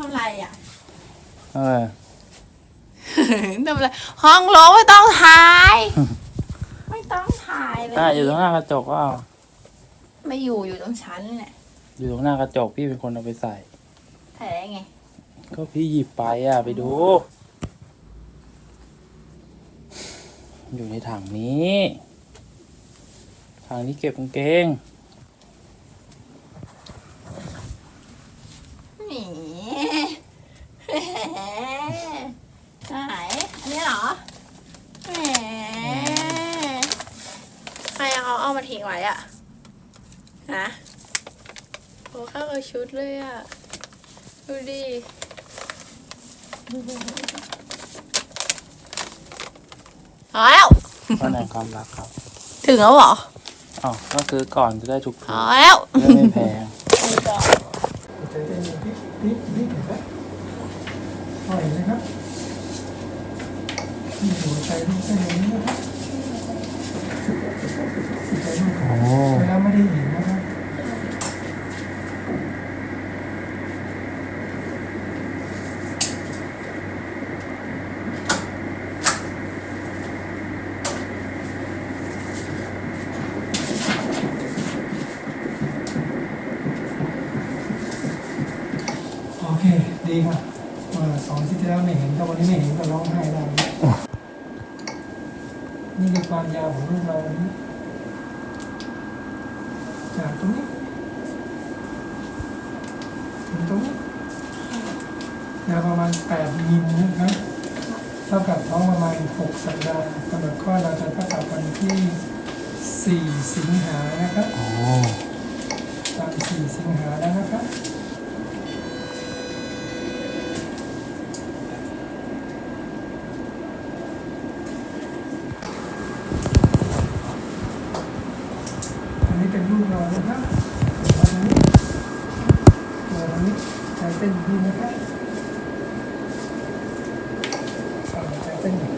ทำไรอะเออทำไรห้องโลกไม่ต้องถ่าย ไม่ต้องถ่ายเลยถ้าอยู่ตรงหน้ากระจกก็เอาไม่อยู่อยู่ตรงชั้นเนี่ยอยู่ตรงหน้ากระจกพี่เป็นคนเอาไปใส่ ถ่ายได้ไง ก็พี่หยิบไปอะ ไปดู อยู่ในถังนี้ ถังนี้เก็บกางเกง แหมไหนอันนี้เหรอแหมใครเอาเอามา ทิ้งไว้อะฮะโอ้เข้ากับชุดเลยอะดูดิเอาแล้วก็ในความรักครับถึงแล้วเหรออ๋อก็ซื้อก่อนจะได้ถูกๆเอาแล้วจะได้ไม่แพงใจเย็นๆพลิกพลิกพลิกเห็นไหมปล่อยนะครับนี่หัวใจลูกเส้นอย่างนี้นะครับ หัวใจลูกขาเวไม่ได้เห็นนะครับโอเค ดีครับเมื่อสองที่ที่แล้วไม่เห็นก็วันนี้ไม่เห็นก็ร้องไห้ได้นี่คือความยาวของลูกเราวันนี้ จากตรงนี้ถึงตรงนี้ยาว ประมาณ 8 มิลนะครับเท่ากับท้องประมาณ 6 สัปดาห์กำหนดคลอดเราจะเท่ากับวันที่ 4 สิงหานะครับอ๋อตาม4สิงหาแล้วนะครับ อันนี้เป็นรูปเรานะครับอันนี้ตัวนี้ใจเต้นดีนะครับสั่งใจเต้นอยู่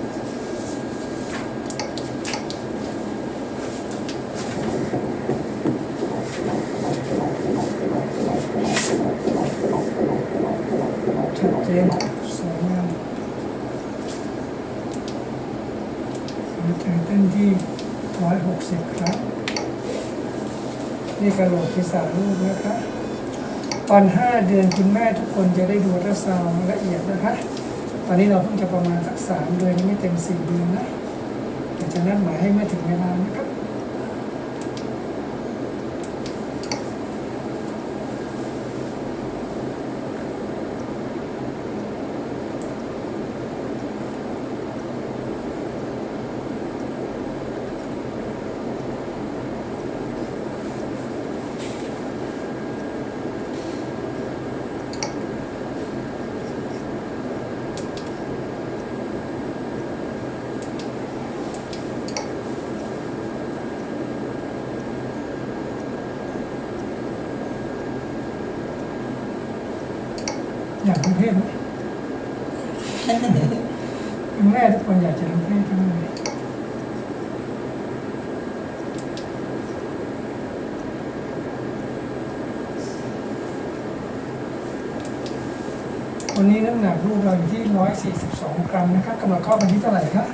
ชัดเจนสวยงามหัวใจเต้นที่ร้อยหกสิบครั้ง นี่กระโหลกศีรษะลูกนะคะตอน 5 เดือนคุณแม่ทุกคนจะได้ดูอัลตราซาวด์ละเอียดนะคะ ตอนนี้เราเพิ่งจะประมาณสักสามเดือนยังไม่เต็มสี่เดือนนะเดี๋ยวจะนัดหมายให้เมื่อถึงเวลานะครับ คุณแม่ทุกคนอยากจะรู้เพศทั้งนั้นเลยวันนี้น้ำหนักลูกเราอยู่ที่ 142 กรัมนะครับกำลังคลอดวันที่เท่าไหร่ครับ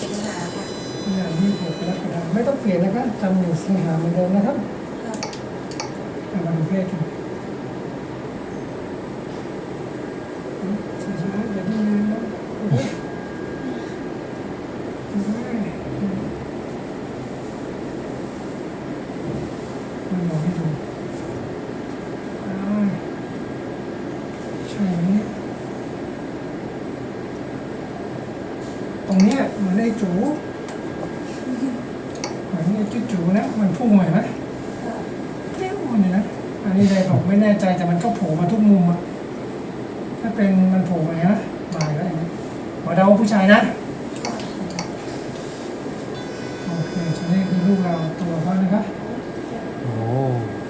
สิงหาค่ะเดือนที่หกกรกฎาคมไม่ต้องเปลี่ยนนะครับจำหนึ่งสิงหาเหมือนเดิมนะครับเอามาดูเพศกันช้าๆอย่าดิ้นนานนะโอ้ยโอ้ยมันมองให้ดูอ่าใช่ไหมเนี่ยตรงเนี้ยเหมือนไอ้จู เหมือนไอ้จุ๊จูนะ มันพุ่งมาเห็นไหมเรี้ยวมันเลยนะ อั นี้เลยบอกไม่แน่ใจแต่มันก็โผล่มาทุกมุมอะถ้าเป็นมันโผล่มานะมาอีกแล้วเห็นไหมหมอเดาว่าผู้ชายนะ โอเคทีนี้คือลูกเราตัวเขานะครับโอ้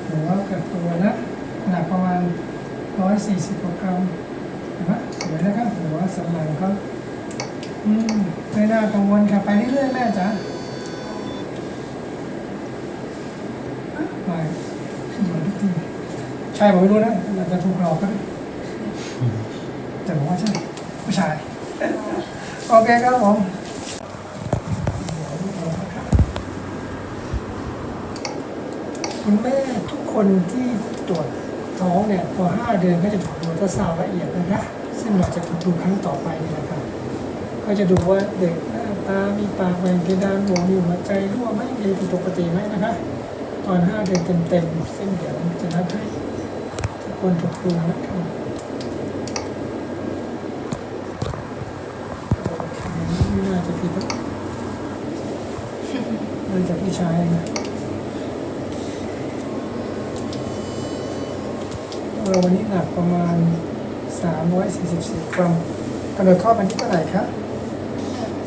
หัวกับตัวนะหนักประมาณ 140กว่ากรัมเห็นไหมสวยนะครับหัวสันหลังเขาอืมไม่น่ากังวลค่ะไปเรื่อยๆแม่จ๋าอะไปเหมือนทุกที ใช่ผมไม่รู้นะอาจจะถูกหลอกก็ได้แต่ผมว่าใช่ผู้ชาย โอเคครับผมคุณแม่ทุกคนที่ตรวจท้องเนี่ยพอห้าเดือนก็จะถูกดูอัลตาซาวละเอียดนะคะซึ่งเราจะถูกดูครั้งต่อไปนี่นะครับก็จะดูว่าเด็กหน้าตา มีปากแหว่งเพดานโหวมีหัวใจรั่วไหมมีผิดปกติไหมนะคะ ตอนห้าเดือนเต็มๆซึ่งเดี๋ยวจะนัดให้ ทุกคนถูกดูนะครับโอเคไม่น่าจะผิดหรอกน่าจะพี่ชายนะเราวันนี้หนักประมาณ 344 กรัมกำหนดข้อดวันที่เท่าไหร่ครับ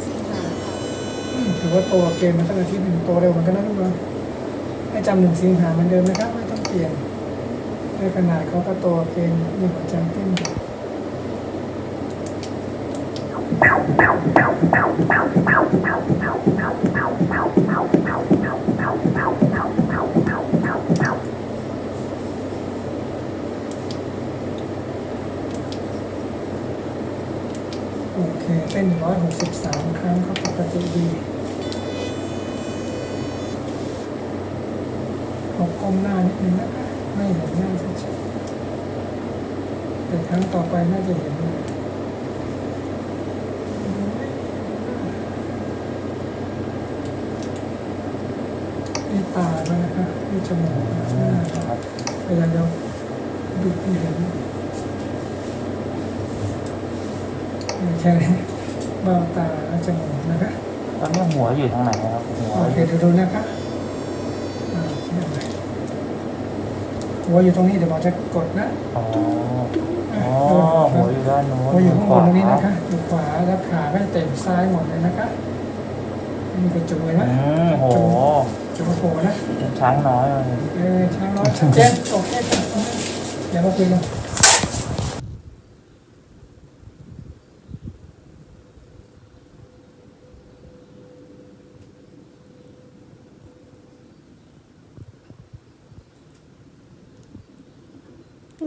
สี่หาค่ะอืมถือว่าโตเกณฑ์มาตั้งอาทิตย์หนึ่งโตเร็วเหมือนกันนะลูกเนาะให้จำหนึ่งสิงหาเหมือนเดิมนะครับ ไม่ต้องเปลี่ยน ด้วยขนาดเขาก็โตเกณฑ์มีหัวใจเต้นโอเคเต้นร้อยหกสิบสามครั้งก็ปกติดีเขาก้มหน้านิดนึงนะคะไม่เห็นหน้า ครั้งต่อไปน่าจะเห็นนะนี่ตาด้วยนะคะนี่จมูกนะหน้าครับพยายามจะดูที่เห็นไม่ใช่เบ้าตาและจมูกนะคะตอนนี้หัวอยู่ทางไหนนะครับหัวโอเคเดี๋ยวดูนะคะอ่าโอเคหัวอยู่ตรงนี้เดี๋ยวหมอจะกดนะอ๋อ อะอ๋อดูหัวอยู่ด้านโน้นหัวอยู่ข้างบนตรงนี้ขวานะคะอยู่ขวาแล้วขาก็เต็มซ้ายหมดเลยนะคะนี่เป็นจุกเลยนะอืมโหจุกโผล่นะช้างน้อยเลยเออช้างน้อยชัดเจนโอเคครับเดี๋ยวมาคุยกัน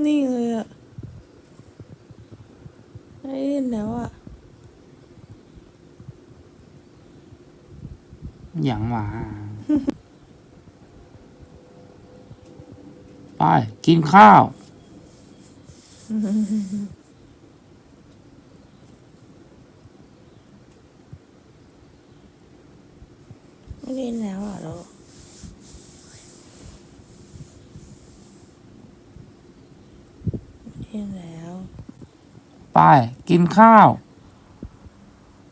นิ่งเลยอะไม่เล่นแล้วอะ อย่างหมาไป กินข้าว ไม่เล่นแล้วอะเราไม่เล่นแล้ว ไป กินข้าว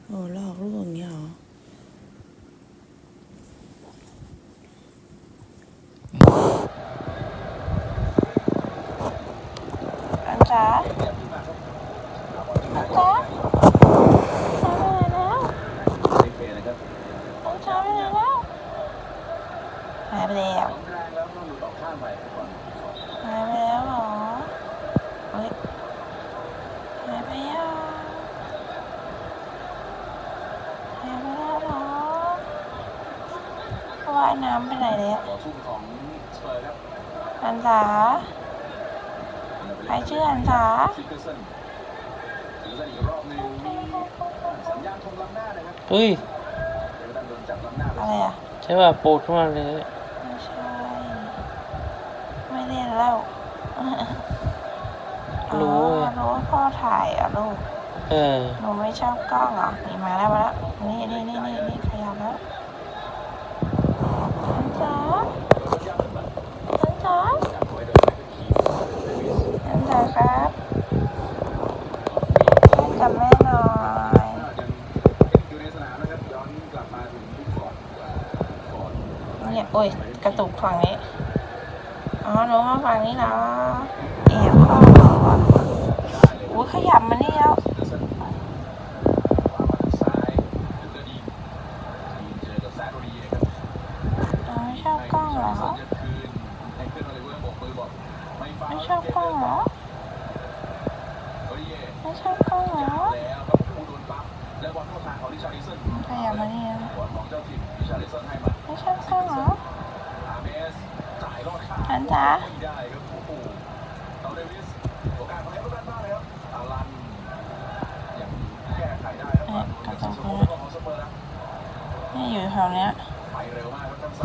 โอ้หลอกลูกอย่างเงี้ยเหรออันจ๋าอันจ๋าช้าไปไหนแล้วอันช้าไปไหนแล้วหายไปแล้วหายไปแล้วเหรอเฮ้ยหายไปยัง หายไปแล้วเหรอว่ายน้ำไปไหนแล้วอันสาใครชื่ออันสา เฮ้ ยอะไรอะใช่ป่ะปูดขึ้นมาเลย ไม่ใช่ ไม่เล่นแล้วอ๋อรู้ไงรู้ว่าพ่อถ่ายเหรอะลูก เออ หนูไม่ชอบกล้องเหรอนี่มาแล้วมาแล้ว นี่นี่นี่นี่นี่ขยับแล้วอันจ๋าอันจ๋าอันจ๋าครับเล่นกับแม่หน่อยเนี่ย โอ้ย กระตุกฝั่งนี้ อ๋อหนูมาฝั่งนี้เหรอแอบพ่อเหรอโอ้ยขยับมานี่แล้วอ๋อไม่ชอบกล้องเหรอ ไม่ชอบกล้องเหรอ ไม่ชอบกล้องเหรอขยับมานี่ไม่ชอบกล้องเหรอ พันธะกับสองคนนี่อยู่แถวเนี้ย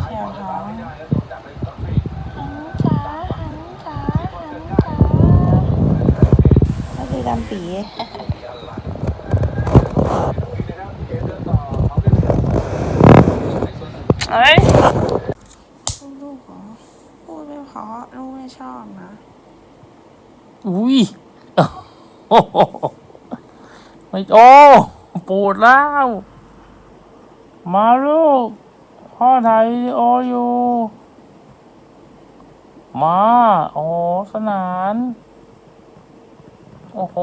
แถวเขาหันจ๋าหันจ๋าหันจ๋าก็คือดำปีเฮ้ย ชอบนะอุ้ยโอ้โหไม่โอ้ปูดแล้ว มาลูก พ่อถ่ายวิดีโออยู่ มาโอ้สนาน โอ้โห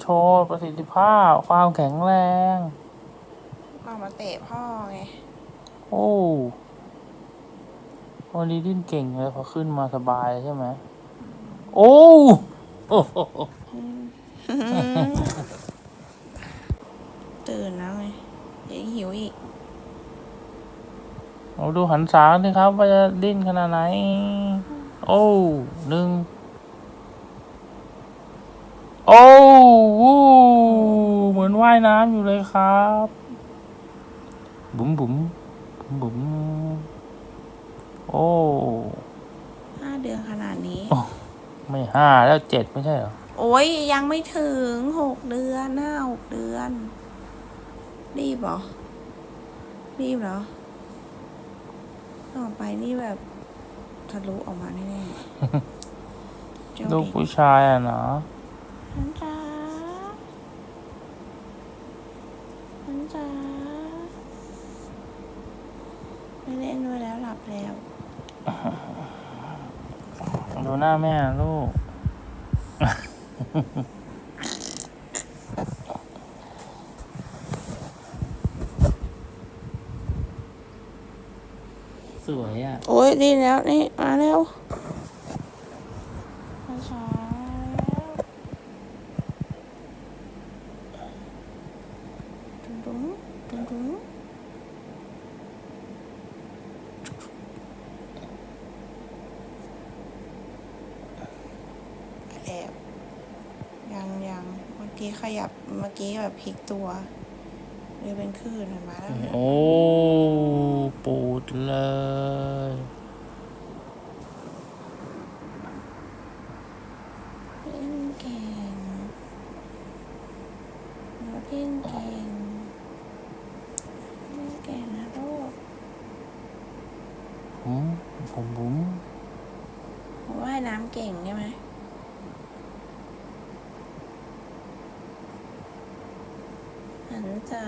โชว์ประสิทธิภาพ ความแข็งแรงมามาเตะพ่อไง โอ้ วันนี้ดิ้นเก่งเลยพอขึ้นมาสบายใช่ไหม โอ้โอ้โหตื่นแล้วไงเดี๋ยวหิวอีกเราดูหันษาสิครับ ว่าจะดิ้นขนาดไหน โอ้หนึ่งโอ้วู้เหมือนว่ายน้ำอยู่เลยครับ บุ๋มบุ๋มบุ๋มบุ๋ม โอ้ห้าเดือนขนาดนี้ไม่ห้าแล้วเจ็ดไม่ใช่เหรอ โอ้ยยังไม่ถึงหกเดือนห้าหกเดือน รีบเหรอ รีบเหรอ ต่อไปนี่แบบทะลุออกมาแน่ๆเจ้าลูกเด็กผู้ชายอะเนาะฉันจ๋าฉันจ๋าไม่เล่นด้วยแล้วหลับแล้ว ดูหน้าแม่ลูก สวยอะ โอ้ยดีแล้วนี่ มาแล้วมาช้าแล้วตุ้งตุ้งตุ้งตุ้งแอบยังยังเมื่อ กี้ขยับเมื่อกี้แบบพลิกตัวเลยเป็นคลื่นเห็นไหมแล้ว โอ้ ปูดเลย เล่นเก่งหนูเล่นเก่งเล่นเก่งนะลูก ผมผมบุ๋ม ว่ายน้ำเก่งใช่ไหมหันจ๋า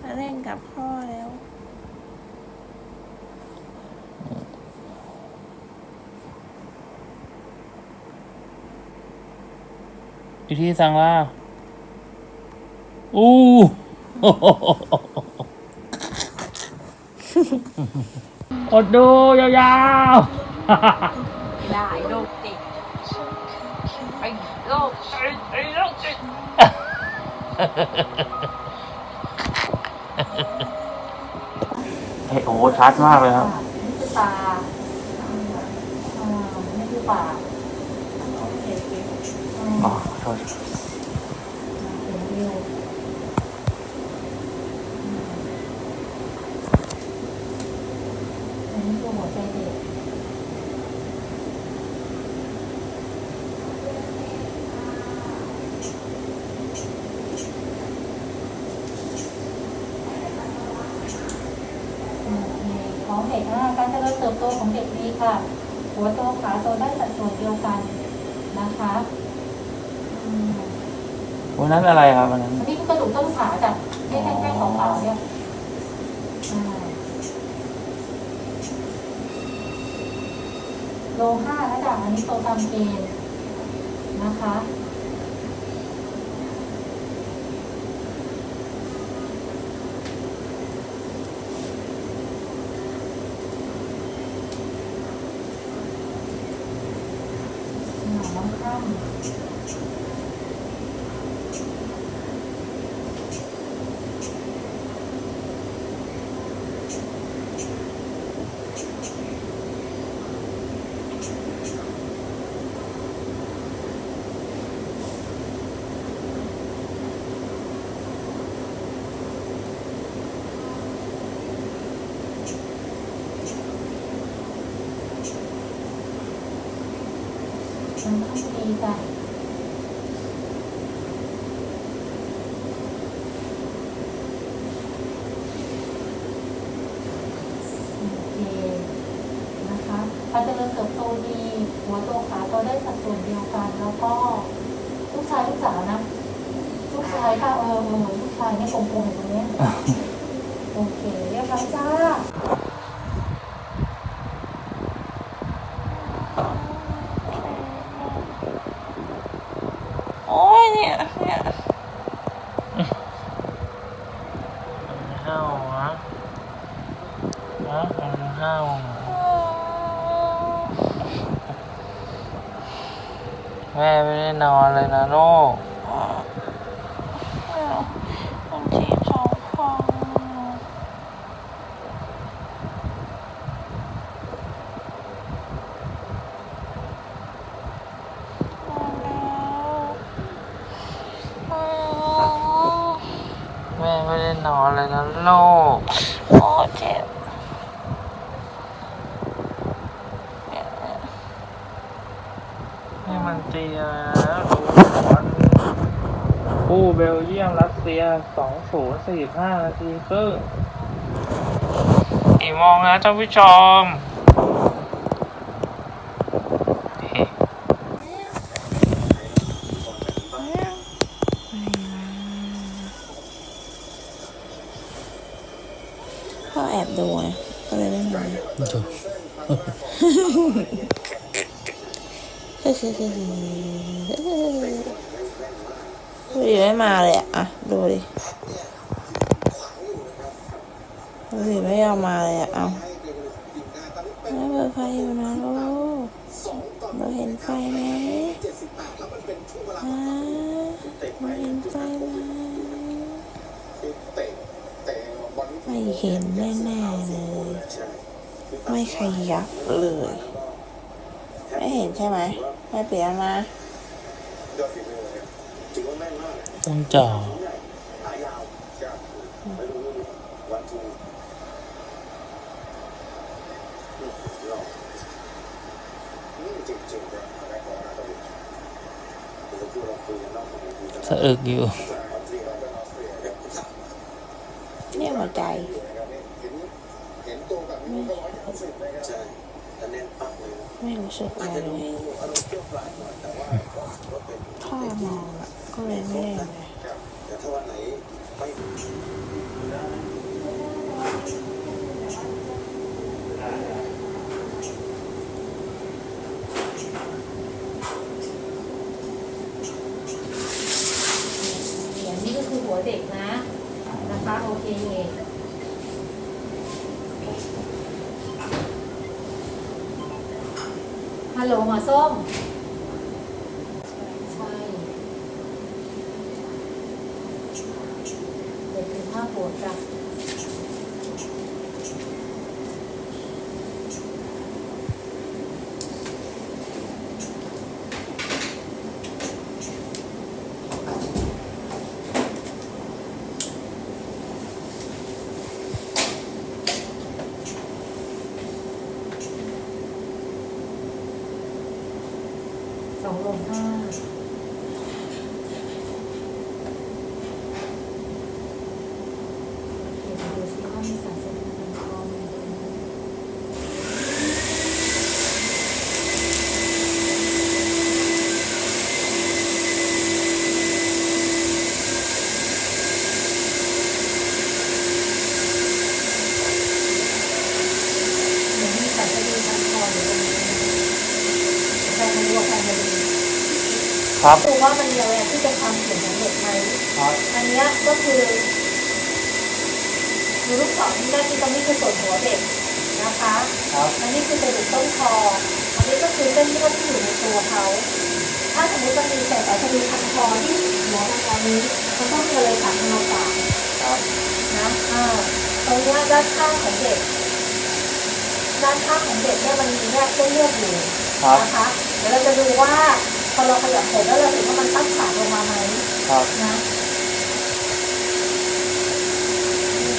มาเล่นกับพ่อแล้ว อีกที่สั่งล่าอู้อดดูยาวๆได้ลูกติดไปลูกติดไปลูกติดเฮ้ยโอ้โหชัดมากเลยครับนี่คือตาอ่านี่คือปาก อ๋อโทษเห็นวิวอันนี้คือหัวใจเด็กโอเคของเด็กนะการเจริญเติบโตของเด็กดีค่ะ หัวโตขาโตได้สัดส่วนเดียวกันนะคะ วันนั้นอะไรครับวันนั้นอันนี้คือกระดูกต้นขาจากที่แท่งๆขาวๆเนี่ยอ่าโลห้าแล้วจ้ะอันนี้โตตามเกณฑ์นะคะ หนาน้ำข้าม อ มัน ไม่ดีจ้ะโอเคนะคะการเจริญเติบโตดี หัวโตขาโตได้สัดส่วนเดียวกัน แล้วก็ลูกชายลูกสาวนะ ลูกชายค่ะเออเออลูกชายเนี่ยกลมๆตรงเนี้ยโอเคเรียบร้อยจ้า โอ้ยเนี่ยเนี่ย มันเห่าฮะฮะมันเห้าแม่ไม่ได้นอนเลยนะลูก มันทีสองฟอง แม่ไม่ได้นอนเลยนะลูก โอ้เจ็บ นี่มันเตียแล้วดูบอลคู่เบลเยียมรัสเซียสองศูนย์สี่ห้านาทีครึ่งกี่โมงแล้วท่านผู้ชมเฮ้พ่อแอบดูไงก็เลยไม่มาดู ดูดิไม่มาเลยอะอะดูดิดูดิไม่ยอมมาเลยอะเอาแล้วเปิดไฟอยู่นะลูกเราเห็นไฟไหมฮะเราเห็นไฟไหมไม่เห็นแน่ๆเลย ไม่ขยับเลย ไม่เห็นใช่ไหม ไม่เปลี่ยนนะ ต้องจ่อสะอึกอยู่เนี่ย หัวใจไม่รู้สึกอะไรเลยถ้ามองอะก็เลยไม่ได้เลยอย่างนี้ก็คือหัวเด็กนะนะคะโอเคฮัลโหลหมอส้ม ใช่ เด็กคือภาพปวดจ้ะสองลมห้าเดี๋ยวดูซิว่ามีสารเสพติดในคอมีไหม เหมือนมีสารคดีทางคออยู่ตรงนี้แฟนมันรู้ว่าแฟนมันดี ครับ ดูว่ามันมีอะไรที่เป็นความเสี่ยงของเด็กไหมครับอันเนี้ยก็คือดูลูกศรที่ได้ที่ตรงนี้คือส่วนหัวเด็กนะคะครับ อันนี้คือกระดูกต้นคอ อันนี้ก็คือเส้นเลือดที่อยู่ในตัวเขา ถ้าสมมติจะมีแต่สารคดีทางคอที่หัวของตอนนี้มันต้องมีอะไรผ่านทางเราปากครับนะอ่าตรงเนี้ยด้านข้างของเด็ก ด้านข้างของเด็กเนี่ยมันมีแยกเส้นเลือดอยู่ครับนะคะ เดี๋ยวเราจะดูว่า พอเราขยับผมแล้วเราเห็นว่ามันตั้งฉากลงมาไหมครับนะนี่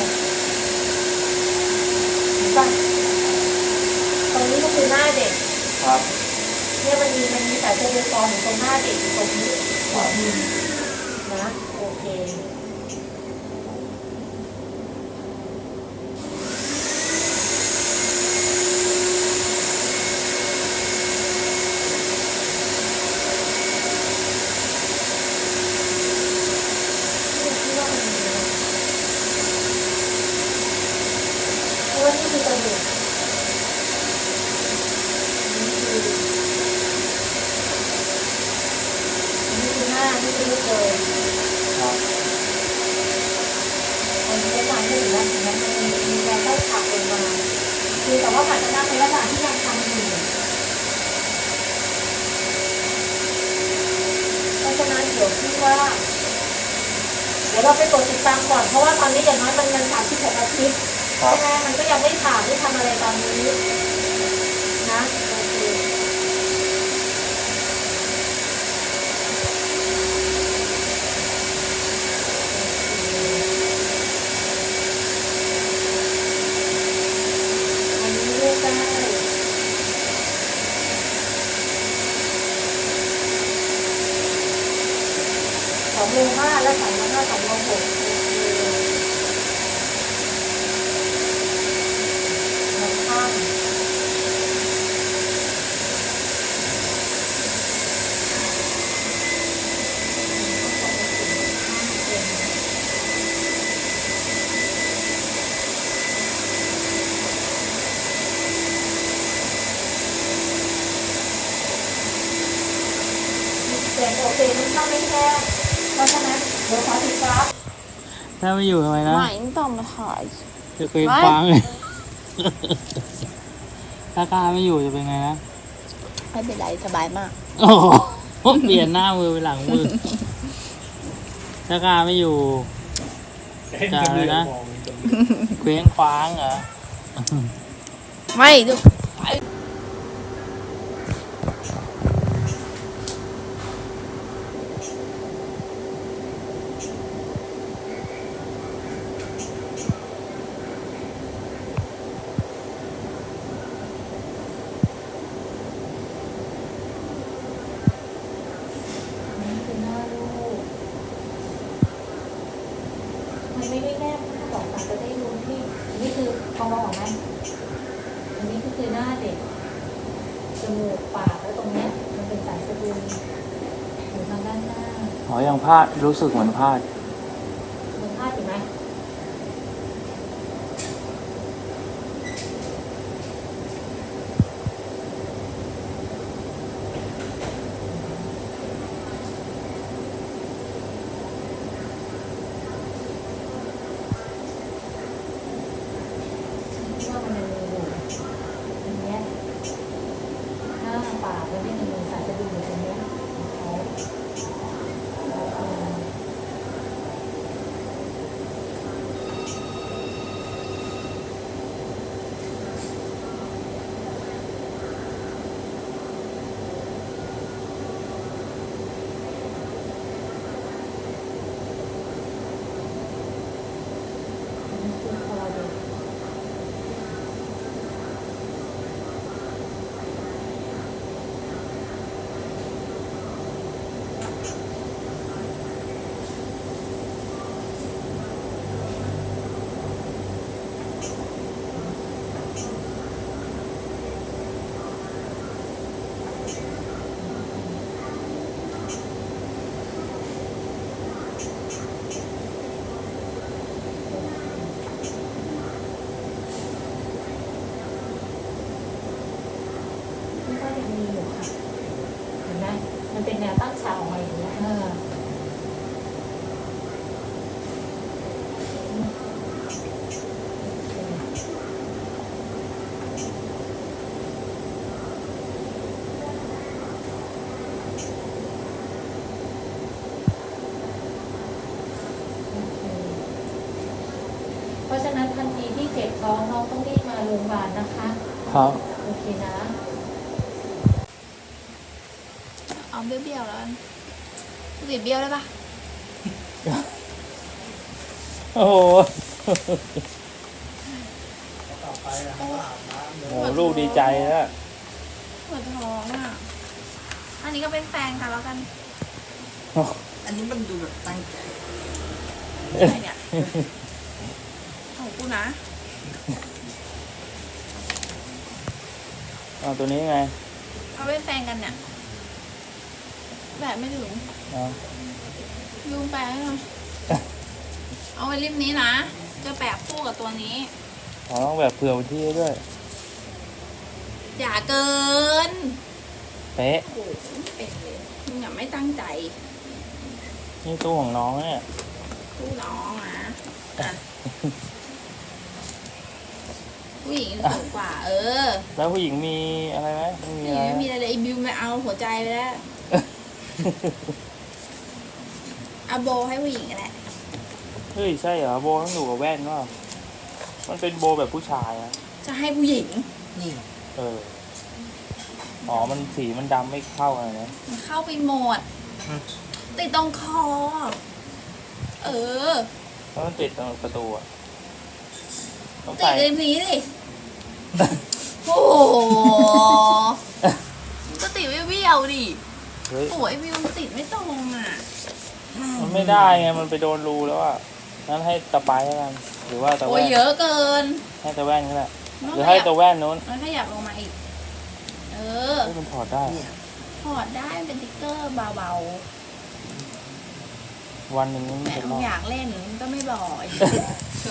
เห็นปะตรงนี้ก็คือหน้าเด็กครับเนี่ยเนี่ยมันมีมันมีสายเซลล์ฟอร์มอยู่ตรงหน้าเด็กอยู่ตรงนี้ขอดีนะโอเคที่ว่ามันมีนะเพราะว่านี่คือกระดูก นี่คือหน้านี่คือลูกเลย ครับ อันนี้ได้มาให้ถึงแล้วถึงนั้นมีมีแรงได้ขาดลงมา คือแต่ว่าผ่านหน้าในลักษณะที่ยังทำอยู่เพราะฉะนั้นเดี๋ยวพี่ว่า เดี๋ยวเราไปกดติดตามก่อน เพราะว่าตอนนี้อย่างน้อยมันมันสามสิบหกอาทิตย์ ครับ ใช่ไหมมันก็ยังไม่ผ่านไม่ทำอะไรตอนนี้ นะโอเค อันนี้เลือกได้สองโลห้าและ สองโลห้าสองโลหกโอเคน้ำข้ามเสียงโอเคน้ำข้ามไม่แห้งเพราะฉะนั้นเดี๋ยวขอติดกราฟ ถ้า ไม่อยู่ทำไมนะไม่ต้องมาถ่าย จะเคยฟังเลย ถ้ากล้าไม่อยู่จะเป็นไงนะ ไม่เป็นไรสบายมาก โอ้โห เปลี่ยนหน้ามือเป็นหลังมือ ถ้ากล้าไม่อยู่ จะอะไรนะ เคว้งคว้างเหรอ ไม่ดูนี่คือหน้าลูก มันไม่ได้แนบถ้าบอกอาจจะได้รู้ที่อันนี้คือพอมองออกไหมอันนี้ก็คือหน้าเด็ก จมูกปากแล้วตรงเนี้ย มันเป็นสายสะดืออยู่ทางด้านหน้า อ๋อยังพลาดรู้สึกเหมือนพลาด มันพลาดอยู่ไหมที่ว่ามันยังมีอยู่อันเนี้ยหน้าปากมันไม่มีสายสะดืออยู่ตรงเนี้ยของเขาเอ่อ นี่คือคอเด็กนี่ก็ยังมีอยู่ค่ะ เห็นไหมมันเป็นแนวตั้งฉากออกมาอย่างนี้ยเออเพราะ ฉะนั้นทันทีที่เจ็บท้องน้องต้องรีบมาโรงพยาบาลนะคะ ครับ โอเคนะ เอาเบี้ยวๆแล้วกันติดเบี้ยวได้ปะโอ้โหโอ้โหลูกดีใจแล้วปวดท้องอะ อันนี้ก็เป็นแฟนกันแล้วกันอันนี้มันดูแบบตั้งใจอะไรเนี่ยของ กูนะเอาตัวนี้ไงเขาเป็นแฟนกันเนี่ยแบบไม่ถึงเอายืมแปะให้หน่อยเอาไว้ริมนี้นะ จะแปะคู่กับตัวนี้เราต้องแบบเผื่อวันที่ให้ด้วย อย่าเกินเป๊ะ โอ้โหเป็ดเลยมึงอย่าไม่ตั้งใจนี่ตู้ของน้องเนี่ย คู่น้องนะอะ ผู้หญิงสูงกว่า เออแล้วผู้หญิงมีอะไรไหมไม่มีผู้หอะญิงไรไม่มีอะไรเลยไอ้บิวมาเอาหัวใจไปแล้วเอาโบให้ผู้หญิงก็แหละเฮ้ยใช่เหรอโบต้องอยู่กับแว่นว่ามันเป็นโบแบบผู้ชายอะจะให้ผู้หญิงนี่เอออ๋อมันสีมันดำไม่เข้ากันนะมันเข้าไปหมดติดตรงคอ เออแล้วมันติดตรงประตูอะ ต้องติดใส่เลยพีดิ โอ้โหมันก็ติดไม่เบี้ยวดิเฮ้ย โอ้ยวิวมันติดไม่ตรงอะมันไม่ได้ไง มันไปโดนรูแล้วอะงั้นให้ตะไปแล้วกัน หรือว่าตะโอ้แว่ยน เยอะเกินให้ตะแว่นก็ได้น้องหรือขให้ยับตะแว่นนู้นน้องขยับลงมาอีก เออ เฮ้ยมันถอดได้ถอดได้มันเป็นติ๊กเกอร์เบาวันหนึ่งมันๆแต่เป็นมึรงอบอยากเล่นมึงก็ไม่บอกไอ้โถ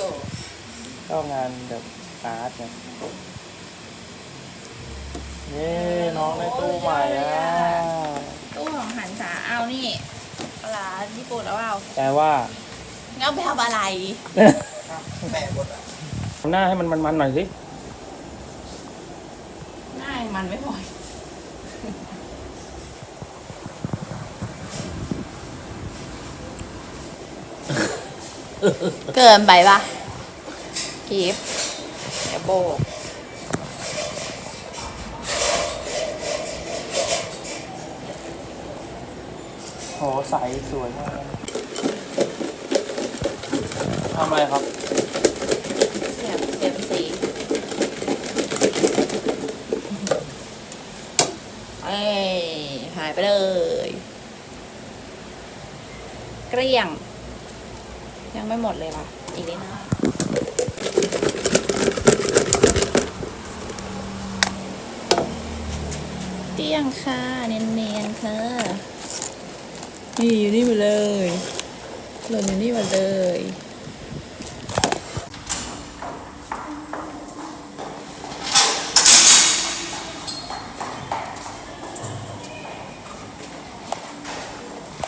ก็งานแบบอาร์ตไงเย้น้องได้ตู้ใหม่อะตู้ของหันษาเอานี่ปลาร้าญี่ปุ่นแล้วเอาแปลว่าเงาไปทำอะไรแปะหมดอะทำหน้าให้มันมันๆหน่อยสิง่ายมันไม่พอเกินไปปะ กิฟเดี๋ยวโบกโหใสสวยมากเลยทำอะไรครับเสียงเสียงสีเอ้ยหายไปเลย เกลี้ยง ยังไม่หมดเลยว่ะอีกนิดนะเก ลี้ยงค่ะ เนียนๆค่ะ นี่อยู่นี่หมาเลยหล่นอยู่นี่หมาเลย